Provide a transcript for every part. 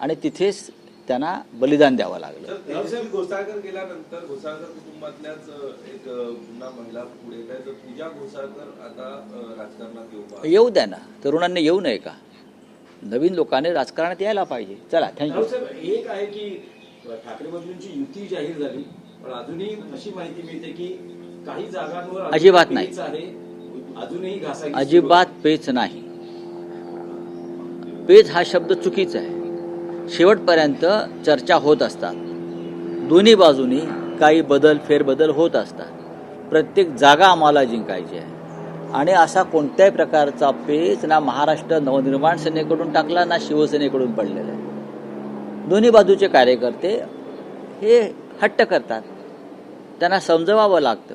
आणि तिथेच त्यांना बलिदान द्यावं लागलं. घोसाळकर गेल्यानंतर घोसाळकर कुटुंबातल्याच एक पुन्हा महिला पुढे पूजा घोसाळकर आता राजकारणात येऊ द्या ना. तरुणांनी येऊ नये का? नवीन लोकांनी राजकारणात यायला पाहिजे. चला थँक्यू एक आहे की ठाकरे बंधूंची युती जाहीर झाली पण अजूनही अशी माहिती मिळते की काही जागांवर अजिबात नाही. अजूनही अजिबात पेच नाही. पेच हा शब्द चुकीचा आहे. शेवटपर्यंत चर्चा होत असतात. दोन्ही बाजूनी काही बदल फेरबदल होत असतात. प्रत्येक जागा आम्हाला जिंकायची आहे. आणि असा कोणत्याही प्रकारचा पेच ना महाराष्ट्र नवनिर्माण सेनेकडून टाकला ना शिवसेनेकडून पडलेला आहे. दोन्ही बाजूचे कार्यकर्ते हे हट्ट करतात. त्यांना समजवावं लागतं.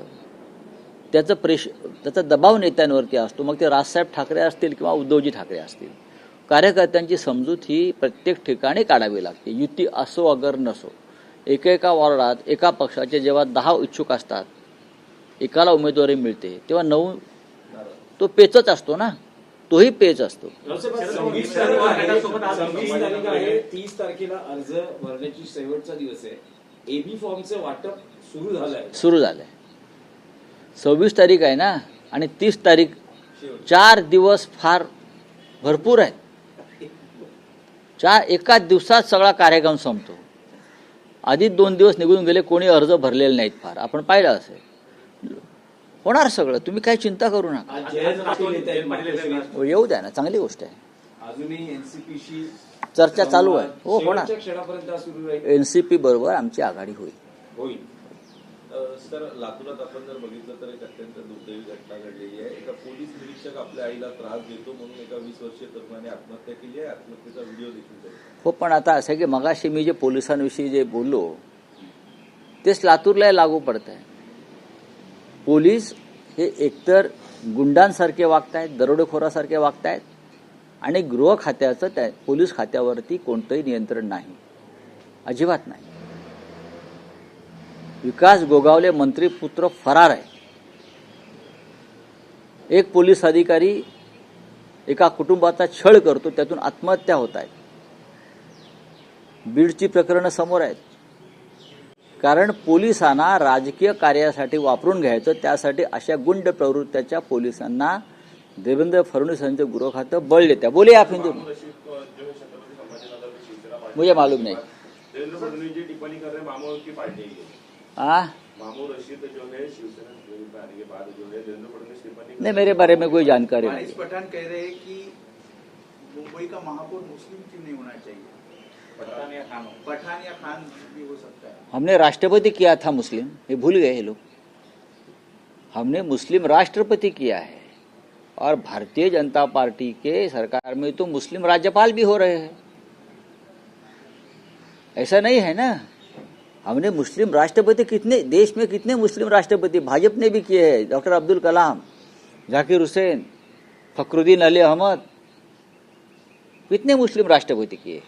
त्याचं प्रेश त्याचा दबाव नेत्यांवरती असतो. मग ते राजसाहेब ठाकरे असतील किंवा उद्धवजी ठाकरे असतील. कार्यकर्त्यांची समजूत ही प्रत्येक ठिकाणी काढावी लागते. युती असो अगर नसो एकेका वॉर्डात एका पक्षाचे जेव्हा दहा इच्छुक असतात एकाला उमेदवारी मिळते तेव्हा नऊ तो पेचच असतो ना. तोही पेच असतो. सव्वीस आहे तीस तारखेला अर्ज भरण्याची शेवटचा दिवस आहे एबी फॉर्मचं वाटप सुरू झालंय सुरू झालंय. सव्वीस तारीख आहे ना आणि तीस तारीख चार दिवस फार भरपूर आहेत. चार एका दिवसात सगळा कार्यक्रम संपतो. आधी दोन दिवस निघून गेले कोणी अर्ज भरलेले नाहीत फार. आपण पाहिलं असेल. होणार सगळं. तुम्ही काही चिंता करू नका. हो, येऊ द्या ना. चांगली गोष्ट आहे. चर्चा चालू आहे. हो होणार. शेवटच्या क्षणापर्यंत आज सुरू राहील. एन सी पी बरोबर आमची आघाडी होईल. सर लातूरात आपण जर बघितलं तर एक अत्यंत दुर्दैवी घटना घडलेली पोलीस निरीक्षक आपल्या आईला त्रास देतो म्हणून एका वीस वर्षीय तरुणाने आत्महत्या केली आहे. आत्महत्येचा व्हिडिओ देखील हो पण आता असं की मगाशी मी जे पोलिसांविषयी जे बोललो तेच लातूरला लागू पडत आहे पोलीस हे एकतर गुंडांसारखे वागतायत दरोडेखोरासारखे वागतायत आणि गृह खात्याचं त्या पोलीस खात्यावरती कोणतंही नियंत्रण नाही. अजिबात नाही. विकास गोगावले मंत्री पुत्र फरार आहे एक पोलीस अधिकारी एका कुटुंबाचा छळ करतो त्यातून आत्महत्या होत आहेत बीडची प्रकरणं समोर आहेत. कारण पोलिसांना राजकीय कार्यासाठी वापरून घ्यायचं त्यासाठी अशा गुंड प्रवृत्त्याच्या पोलिसांना देवेंद्र फडणवीस यांचं गृह खातं बळ देत्या बोले आप हिंदू में. मुझे मालूम नहीं. देवेंद्र फडणवीस जी टिप्पणी कर रहे मामू की पार्टी ये। मामू रशीद जो है शिवसेना में आने के बाद जो है देवेंद्र फडणवीस नहीं मेरे बारे में कोई जानकारी नहीं पठान कह रहे हैं कि मुंबई का महापौर मुस्लिम क्यों नहीं होना चाहिए। पठान या खान पठान या खान भी हो सकता है। हमने राष्ट्रपति किया था मुस्लिम ये भूल गए लोग। हमने मुस्लिम राष्ट्रपति किया है और भारतीय जनता पार्टी के सरकार में तो मुस्लिम राज्यपाल भी हो रहे हैं। ऐसा नहीं है ना? हमने मुस्लिम राष्ट्रपति कितने देश में कितने मुस्लिम राष्ट्रपति भाजपा ने भी किए हैं डॉक्टर अब्दुल कलाम जाकिर हुसैन फखरुद्दीन अली अहमद कितने मुस्लिम राष्ट्रपति किए